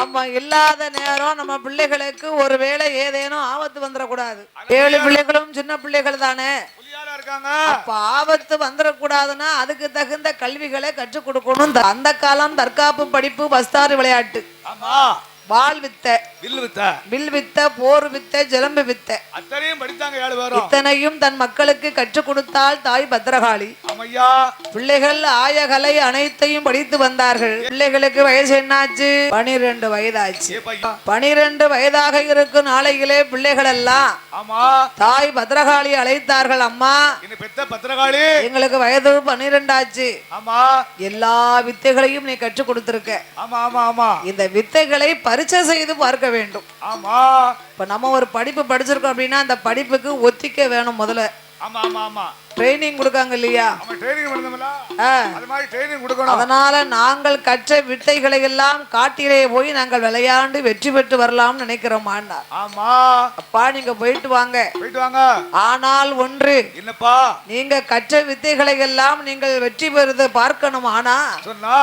ஆமா இல்லாத நேரம் நம்ம பிள்ளைகளுக்கு ஒருவேளை ஏதேனும் ஆபத்து வந்துடக்கூடாது ஏழு பிள்ளைகளும் சின்ன பிள்ளைகள் தானே? அப்ப ஆபத்து வந்துடக்கூடாதுன்னா அதுக்கு தகுந்த கல்விகளை கற்றுக் கொடுக்கணும். அந்த காலம் தற்காப்பு படிப்பு பஸ்தாறு விளையாட்டு. வாள் வித்த வில்லு வித்த. வில் வித்த போர் வித்த ஜலம்பு வித்த. அத்தனையும் படித்தாங்க ஏழு பேரும். இத்தனையும் தன் மக்களுக்கு கற்றுக் கொடுத்தால் தாய் பத்திரகாளி. ஆமையா பிள்ளைகள் ஆயகலை அனைத்தையும் படித்து வந்தார்கள். பிள்ளைகளுக்கு வயசு என்னாச்சு? பனிரெண்டு வயதாச்சு. பனிரெண்டு வயதாக இருக்கும் நாளைகளே பிள்ளைகள் எல்லாம் தாய் பத்ரகாளி அழைத்தார்கள் அம்மா. பத்திரகாளி எங்களுக்கு வயது பன்னிரெண்டாச்சு ஆமா. எல்லா வித்தைகளையும் நீ கற்றுக் கொடுத்திருக்க. ஆமா ஆமா ஆமா. இந்த வித்தைகளை பரிச்சை செய்து பார்க்க வேண்டும். ஆமா. இப்ப நம்ம ஒரு படிப்பு படிச்சிருக்கோம் அப்படின்னா அந்த படிப்புக்கு ஒத்திக்க வேணும் முதல்ல. ஆமா ஆமா ஆமா. ட்ரைனிங் கொடுக்காங்க இல்லையா? ஆமா ட்ரைனிங் பண்ணணும்ல ஆ, அது மாதிரி ட்ரைனிங் கொடுக்கணும். அதனால நாங்கள் கற்ற வித்தைகளை எல்லாம் காட்டிலே போய் நாங்கள் விளையாண்டு வெற்றி பெற்று வரலாம்னு நினைக்கிறோமான்னா ஆமா. அப்பா நீங்க போயிட்டு வாங்க. போயிட்டு வாங்க. ஆனால் ஒன்று என்னப்பா? நீங்க கற்ற வித்தைகளை எல்லாம் நீங்கள் வெற்றி பெறுத பார்க்கணும் ஆனா. சொன்னா.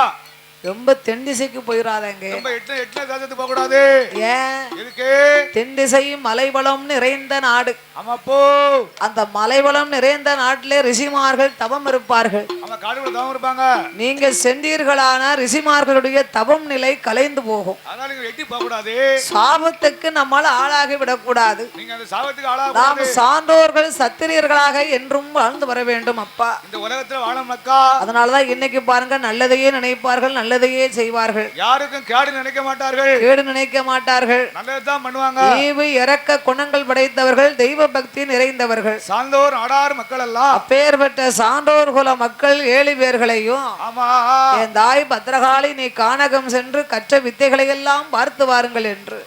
ரொம்ப தென் திசைக்கு போயிடாதங்க ரொம்ப எட்டு எட்டு தேசத்துக்கு போக கூடாது ஏன் தென் திசை மலைவளம் நிறைந்த நாடு. அந்த மலைவளம் நிறைந்த நாட்டிலே ரிஷிமார்கள் தவம் இருப்பார்கள். ஆமா காடுக்குள்ள தவம் இருப்பாங்க. நீங்க சென்றீர்களான ரிஷிமார்களுடைய தவம் நிலை கலைந்து போகும். அதனால நீங்க எட்டி போக கூடாது சாபத்துக்கு நம்மால் ஆளாகி விடக்கூடாது. நீங்க அந்த சாபத்துக்கு ஆளா நாம் சான்றோர்கள் சத்திரியர்களாக என்றும் வாழ்ந்து வர வேண்டும் அப்பா. இந்த உலகத்துல வாழணும்னாக்கா அதனாலதான் இன்னைக்கு பாருங்க நல்லதையே நினைப்பார்கள் நல்லதையே செய்வார்கள். யாருக்கும் கேடு நினைக்க மாட்டார்கள். கேடு நினைக்க மாட்டார்கள். நல்லதுதான் பண்ணுவாங்க. ஈவு இறக்க குணங்கள் படைத்தவர்கள் தெய்வ பக்தி நிறைந்தவர்கள். சார்ந்தோர் நாடார் மக்கள் எல்லாம். அப்பேற்பட்ட சான்றோர் குல மக்கள் ஏழு பேர்களையும் என் தாய் பத்ரகாளி நீ கானகம் சென்று கற்ற வித்தைகளை எல்லாம் பார்த்து வாருங்கள் என்று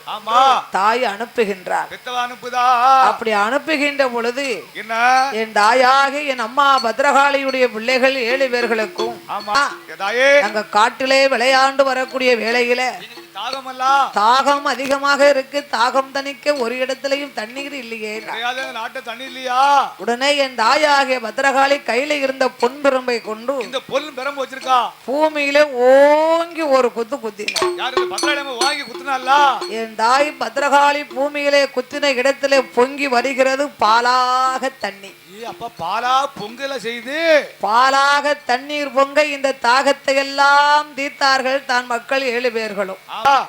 தாய் அனுப்புகின்றார். அப்படி அனுப்புகின்ற பொழுது என் தாயாக என் அம்மா பத்ரகாளியுடைய பிள்ளைகள் ஏழு பேர்களுக்கும் நாங்க காட்டிலே விளையாண்டு வரக்கூடிய வேளையில தாகமல்ல தாகம் அதிகமாக இருக்கு. தாகம் தணிக்க ஒரு இடத்துலயும் தண்ணீர் இல்லையே. நாட்டு தண்ணி இல்லையா? உடனே என் தாயாகிய பத்ரகாளி கையில இருந்த பொன் பிரம்பை கொண்டு இந்த பொருள் பெரம்பு வச்சிருக்கா? பூமியில ஓங்கி ஒரு குத்து பத்திரம் வாங்கி குத்துனால என் தாய் பத்ரகாளி பூமியிலே குத்தின இடத்திலே பொங்கி வருகிறது பாலாக தண்ணி. அப்பா பாலா பொங்கல செய்து பாலாக தண்ணீர் பொங்க இந்த தாகத்தை எல்லாம் தீர்த்தார்கள் தான் மக்கள் ஏழு பேர்களும்.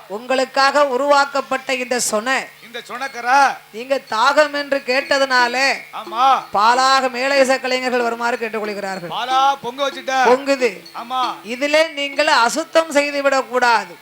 உங்களுக்காக உருவாக்கப்பட்ட இந்த சொன இந்த சொனக்கர. நீங்க தாகம் என்று கேட்டதுனால ஆமா. பாலாக மேலேச கலைஞர்கள் வருமாறு கேட்டுக்கொள்கிறார்கள். பாலா பொங்க வச்சுட்ட. பொங்குது. ஆமா. இதிலே நீங்கள் அசுத்தம் செய்து விடக்கூடாது